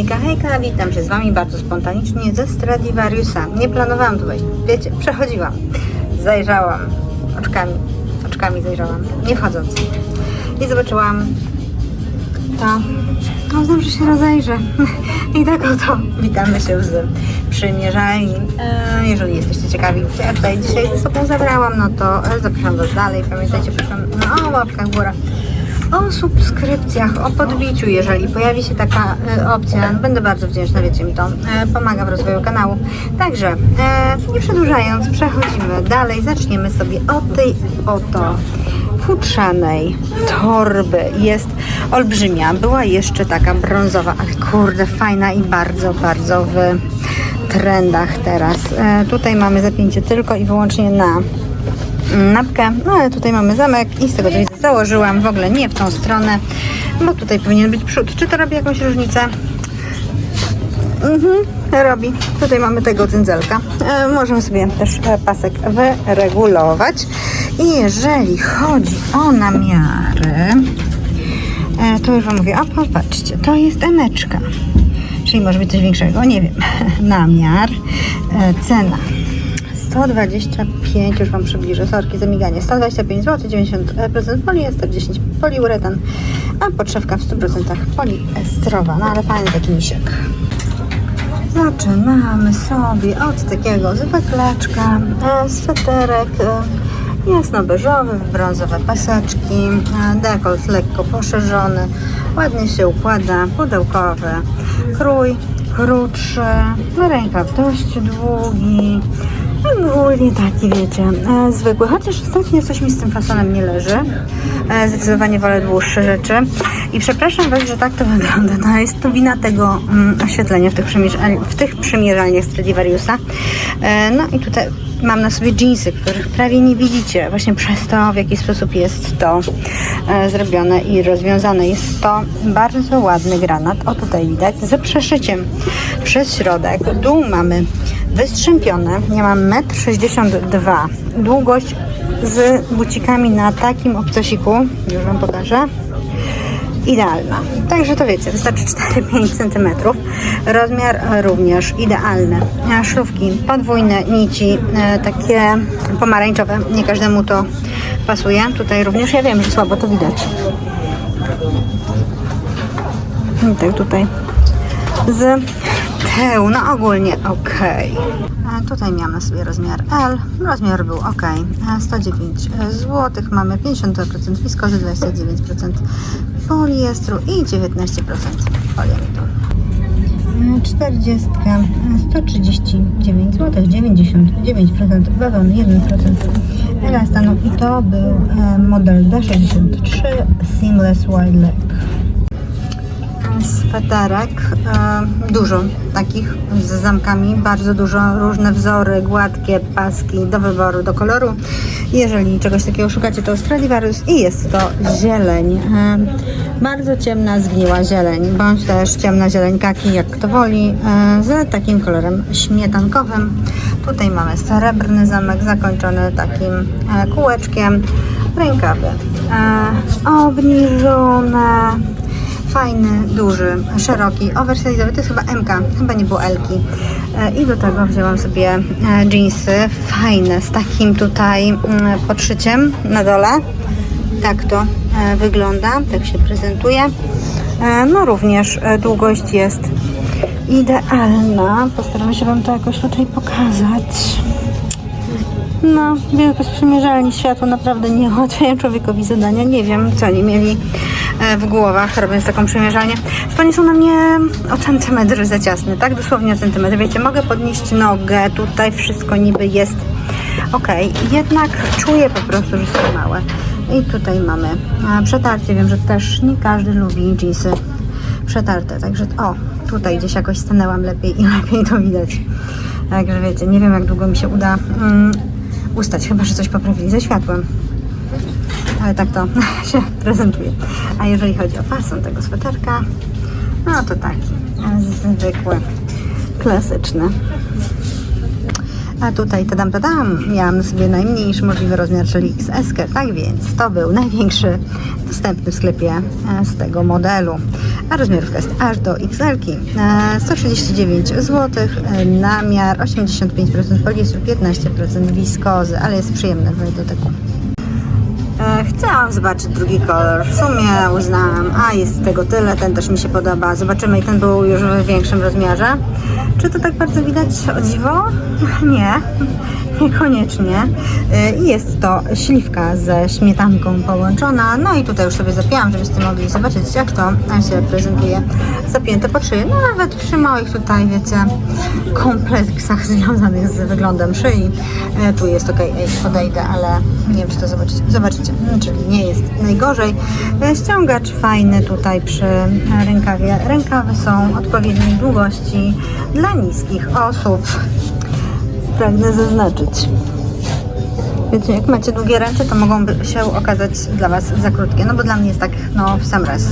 Hejka, hejka, witam się z Wami bardzo spontanicznie ze Stradivariusa. Nie planowałam tutaj, wiecie, przechodziłam, zajrzałam oczkami, oczkami zajrzałam, nie wchodząc. I zobaczyłam to, no że się rozejrzę. I tak oto witamy się z przymierzalni. E, jeżeli jesteście ciekawi, co ja tutaj dzisiaj ze sobą zabrałam, no to zapraszam Was dalej. Pamiętajcie, proszę o łapkach w górę o subskrypcjach, o podbiciu, jeżeli pojawi się taka e, opcja. Będę bardzo wdzięczna, wiecie mi to e, pomaga w rozwoju kanału. Także, e, nie przedłużając, przechodzimy dalej. Zaczniemy sobie od tej oto futrzanej torby. Jest olbrzymia. Była jeszcze taka brązowa, ale kurde, fajna i bardzo, bardzo w trendach teraz. E, tutaj mamy zapięcie tylko i wyłącznie na napkę, no ale tutaj mamy zamek i z tego co widzę założyłam w ogóle nie w tą stronę, bo tutaj powinien być przód. Czy to robi jakąś różnicę? Mhm, robi. Tutaj mamy tego cyndzelka. E, możemy sobie też e, pasek wyregulować. I jeżeli chodzi o namiary, e, to już Wam mówię, a popatrzcie, to jest emeczka. Czyli może być coś większego, nie wiem. Namiar, e, cena 125, już Wam przybliżę, sorki za miganie, 125 zł, 90% poliester, 10 poliuretan, a podszewka w 100% poliestrowa, no ale fajny taki misiek. Zaczynamy sobie od takiego zwyklaczka, e, sweterek e, jasno-beżowy, brązowe paseczki, e, dekolt lekko poszerzony, ładnie się układa, pudełkowy, krój krótszy, rękaw dość długi, Ogólnie taki, wiecie, e, zwykły. Chociaż ostatnio coś mi z tym fasonem nie leży. E, zdecydowanie wolę dłuższe rzeczy. I przepraszam Was, że tak to wygląda. No, jest to wina tego mm, oświetlenia w tych, w tych przymierzalniach Stradivariusa. E, no i tutaj mam na sobie jeansy, których prawie nie widzicie. Właśnie przez to, w jaki sposób jest to e, zrobione i rozwiązane. Jest to bardzo ładny granat. O tutaj widać. Ze przeszyciem przez środek. Dół mamy wystrzępione. Ja mam 1,62 m. Długość z bucikami na takim obcasiku. Już Wam pokażę idealna. Także to wiecie, wystarczy 4-5 cm. Rozmiar również idealny. Szlówki podwójne, nici, e, takie pomarańczowe. Nie każdemu to pasuje. Tutaj również ja wiem, że słabo to widać. I tak tutaj z no ogólnie ok. E, Tutaj miałam na sobie rozmiar L, rozmiar był ok. E, 109 zł, mamy 50% wiskozy, 29% poliestru i 19% poliamidu. E, 40, e, 139 zł, 99% bawon, 1% elastanu i to był e, model D63 Seamless Wide Leg sweterek, e, dużo takich z zamkami, bardzo dużo, różne wzory, gładkie paski do wyboru, do koloru. Jeżeli czegoś takiego szukacie, to Stradivarius i jest to zieleń, e, bardzo ciemna, zgniła zieleń, bądź też ciemna zieleń kaki, jak kto woli, e, z takim kolorem śmietankowym. Tutaj mamy srebrny zamek zakończony takim kółeczkiem, rękawy obniżone, fajny, duży, szeroki, oversize'owy, to jest chyba MK, chyba nie było L-ki. E, I do tego wzięłam sobie e, jeansy, fajne, z takim tutaj mm, podszyciem na dole. Tak to e, wygląda, tak się prezentuje. E, No również długość jest idealna. Postaram się Wam to jakoś tutaj pokazać. No, wielkość przymierzalni światło naprawdę nie ułatwiają człowiekowi zadania. Nie wiem, co oni mieli e, w głowach, robiąc taką przymierzalnię. Oni są na mnie o centymetr za ciasne, tak? Dosłownie o centymetr. Wiecie, mogę podnieść nogę, tutaj wszystko niby jest ok. Jednak czuję po prostu, że są małe. I tutaj mamy e, przetarcie. Wiem, że też nie każdy lubi jeansy przetarte. Także o, tutaj gdzieś jakoś stanęłam lepiej i lepiej to widać. Także wiecie, nie wiem jak długo mi się uda mm, ustać, chyba że coś poprawili ze światłem. Ale tak to się prezentuje. A jeżeli chodzi o fason tego sweterka, no to taki zwykły, klasyczny. A tutaj, tadam, tadam, miałam sobie najmniejszy możliwy rozmiar, czyli XS. Tak więc to był największy dostępny w sklepie e, z tego modelu. A rozmiarówka jest aż do XL. E, 139 zł, namiar 85% poliestru, 15% wiskozy, ale jest przyjemny w dotyku. E, Chciałam zobaczyć drugi kolor. W sumie uznałam, a jest tego tyle, ten też mi się podoba. Zobaczymy i ten był już w większym rozmiarze. Czy to tak bardzo widać o dziwo? Nie, niekoniecznie. I jest to śliwka ze śmietanką połączona. No i tutaj już sobie zapięłam, żebyście mogli zobaczyć jak to się prezentuje zapięte po szyi. No nawet przy moich tutaj, wiecie, kompleksach związanych z wyglądem szyi. E, Tu jest ok, ej, podejdę, ale nie wiem, czy to zobaczycie. Zobaczycie, Mm, czyli nie jest najgorzej. E, Ściągacz fajny tutaj przy rękawie. Rękawy są odpowiedniej długości dla niskich osób. Pragnę zaznaczyć. Wiecie, jak macie długie ręce, to mogą się okazać dla Was za krótkie. No bo dla mnie jest tak, no w sam raz.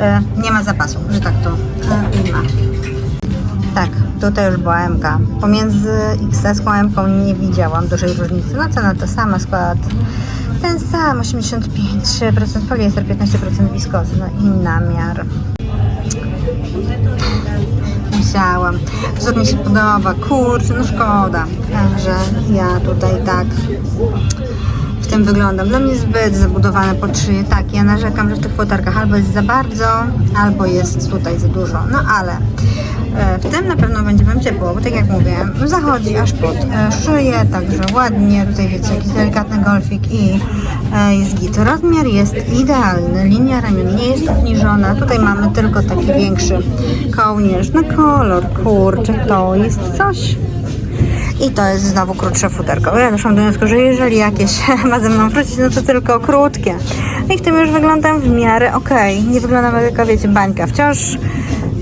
E, nie ma zapasu, że tak to e, ujmę. Tak, tutaj już była MK. Pomiędzy XS a MK nie widziałam dużej różnicy. No cena ta sama, skład ten sam, 85% poliester, 15% wiskozy, no i namiar. Musiałam. Wzór mi się podoba, kurczę, no szkoda, że ja tutaj tak w tym wyglądam. Dla mnie zbyt zabudowane pod szyję. Tak, ja narzekam, że w tych futerkach albo jest za bardzo, albo jest tutaj za dużo. No ale e, w tym na pewno będzie Wam ciepło, bo tak jak mówię, zachodzi aż pod e, szyję, także ładnie. Tutaj wiecie, jakiś delikatny golfik i jest git. Rozmiar jest idealny, linia ramion nie jest obniżona. Tutaj mamy tylko taki większy kołnierz. No kolor, kurczę, to jest coś. I to jest znowu krótsze futerko. Ja doszłam do wniosku, że jeżeli jakieś ma ze mną wrócić, no to tylko krótkie. No I w tym już wyglądam w miarę okej. Nie wyglądam jak wiecie, bańka. Wciąż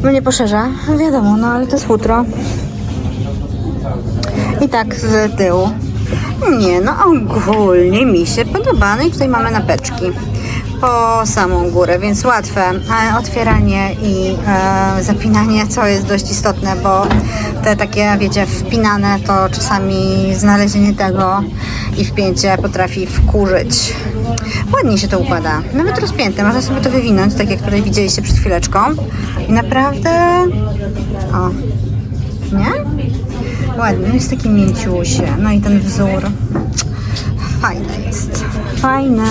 mnie poszerza, wiadomo, no ale to jest futro. I tak z tyłu. Nie, no ogólnie mi się podoba. No i tutaj mamy napeczki po samą górę, więc łatwe otwieranie i e, zapinanie, co jest dość istotne, bo te takie, wiecie, wpinane to czasami znalezienie tego i wpięcie potrafi wkurzyć. Ładnie się to układa, nawet rozpięte, można sobie to wywinąć, tak jak tutaj widzieliście przed chwileczką i naprawdę, o, nie? Ładnie, no jest taki mięciusie. No i ten wzór. Fajne jest. Fajne.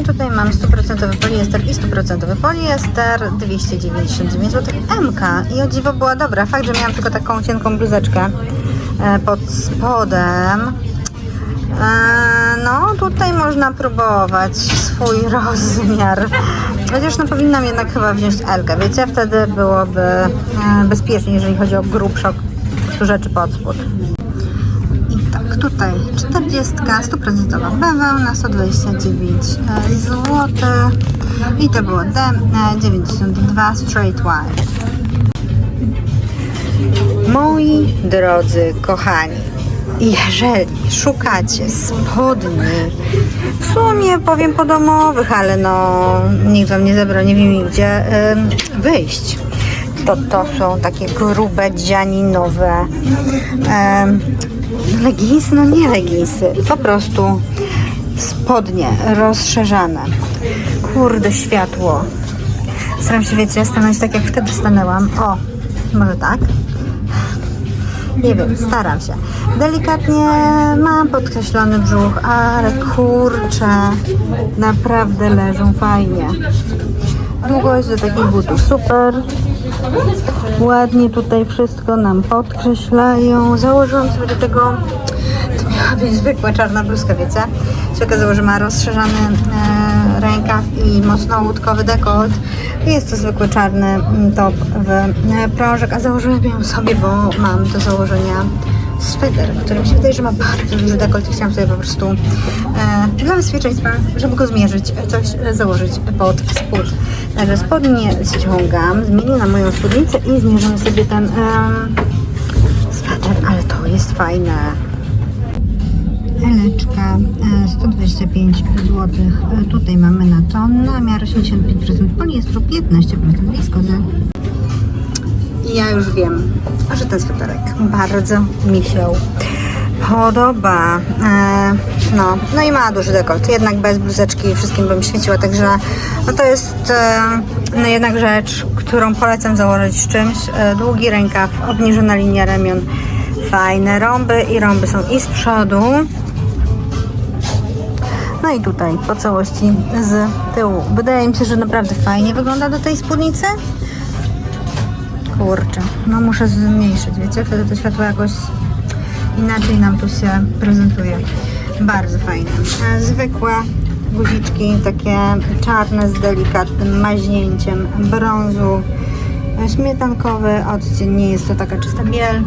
I tutaj mam 100% poliester i 100% poliester, 299 zł MK. I o dziwo była dobra. Fakt, że miałam tylko taką cienką bluzeczkę e, pod spodem. E, No, tutaj można próbować swój rozmiar. Chociaż no powinnam jednak chyba wziąć Elkę, wiecie? Wtedy byłoby e, bezpiecznie, jeżeli chodzi o grubsze rzeczy pod spód. I tak, tutaj 40, 100% bawełna, 129 zł. I to było D92 Straight Wide. Moi drodzy kochani, jeżeli szukacie spodni, w sumie powiem podomowych, ale no nikt wam nie zabroni mi gdzie ym, wyjść, to to są takie grube, dzianinowe ym, leginsy, no nie leginsy, po prostu spodnie rozszerzane. Kurde, światło. Staram się, wiecie, stanąć tak jak wtedy stanęłam. O, może tak? Nie wiem, staram się. Delikatnie mam podkreślony brzuch, ale kurczę, naprawdę leżą fajnie. Długość do takich butów super. Ładnie tutaj wszystko nam podkreślają. Założyłam sobie do tego, miała być zwykła czarna bluzka, wiecie? Się okazało, że ma rozszerzany e, rękaw i mocno łódkowy dekolt. Jest to zwykły czarny mm, top w e, prążek, a założyłam ją sobie, bo mam do założenia sweter, który mi się wydaje, że ma bardzo duży dekolt i chciałam sobie po prostu e, dla bezpieczeństwa, żeby go zmierzyć, coś e, założyć pod spód. Także spodnie ściągam, zmienię na moją spódnicę i zmierzymy sobie ten em, sweter, ale to jest fajne. E, 125 zł. Tutaj mamy na to namiar 85% poliestru, 15% wiskozy. I ja już wiem, że ten sweterek bardzo mi się podoba. E, no, no i ma duży dekolt. Jednak bez bluzeczki wszystkim bym świeciła, także no to jest e, no jednak rzecz, którą polecam założyć czymś. E, długi rękaw, obniżona linia ramion, fajne rąby i rąby są i z przodu. No i tutaj po całości z tyłu. Wydaje mi się, że naprawdę fajnie wygląda do tej spódnicy. Kurczę, no muszę zmniejszyć, wiecie, wtedy to światło jakoś inaczej nam tu się prezentuje. Bardzo fajne. Zwykłe guziczki, takie czarne z delikatnym maźnięciem brązu. Śmietankowy odcień, nie jest to taka czysta biel.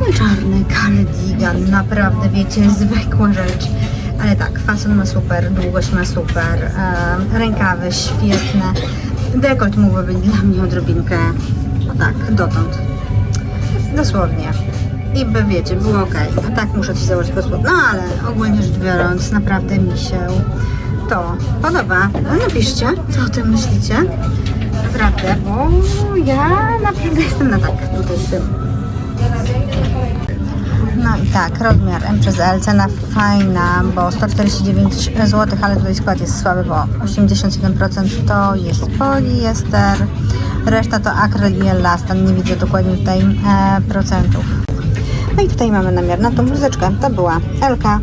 No czarny cardigan, naprawdę wiecie, zwykła rzecz. Ale tak, fason ma super, długość ma super, rękawy świetne. Dekolt mógłby być dla mnie odrobinkę, tak, dotąd. Dosłownie. I by wiecie, było ok. Tak muszę ci założyć pod spód. No ale ogólnie rzecz biorąc, naprawdę mi się to podoba. No napiszcie, co o tym myślicie. Naprawdę, bo ja naprawdę jestem na tak tutaj z tym. No i tak, rozmiar M przez L, cena fajna, bo 149 zł, ale tutaj skład jest słaby, bo 87% to jest poliester, reszta to akryl i elastan, nie widzę dokładnie tutaj e, procentów. No i tutaj mamy namiar na tą bluzeczkę, to była LK e,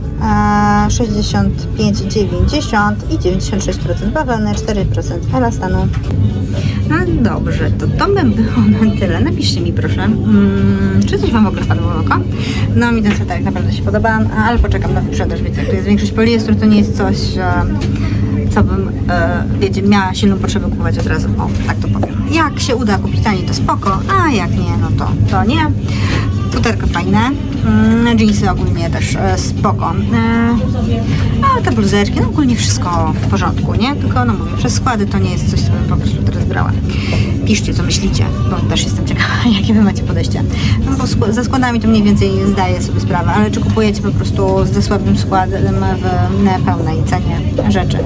65,90 i 96% bawełny, 4% elastanu. No dobrze, to to by było na tyle. Napiszcie mi proszę, mm, czy coś Wam w ogóle wpadło w oko. No mi ten sweterek naprawdę się podoba, ale poczekam na wyprzedaż, wiecie, tu jest większość poliestru, to nie jest coś, e, co bym, e, wiecie, miała silną potrzebę kupować od razu, o, tak to powiem. Jak się uda kupić taniej, to spoko, a jak nie, no to, to nie. Futerko fajne, mm, jeansy ogólnie też e, spoko. E, a te bluzeczki, no ogólnie wszystko w porządku, nie? Tylko no mówię, przez składy to nie jest coś, co bym po prostu teraz brała. Piszcie, co myślicie, bo też jestem ciekawa, jakie wy macie podejście. No bo ze składami to mniej więcej zdaję sobie sprawę, ale czy kupujecie po prostu ze słabym składem w pełnej cenie rzeczy?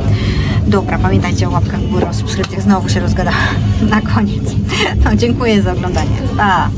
Dobra, pamiętajcie o łapkach w górę, o subskrypcjach. Znowu się rozgadałam na koniec. No, dziękuję za oglądanie. Pa!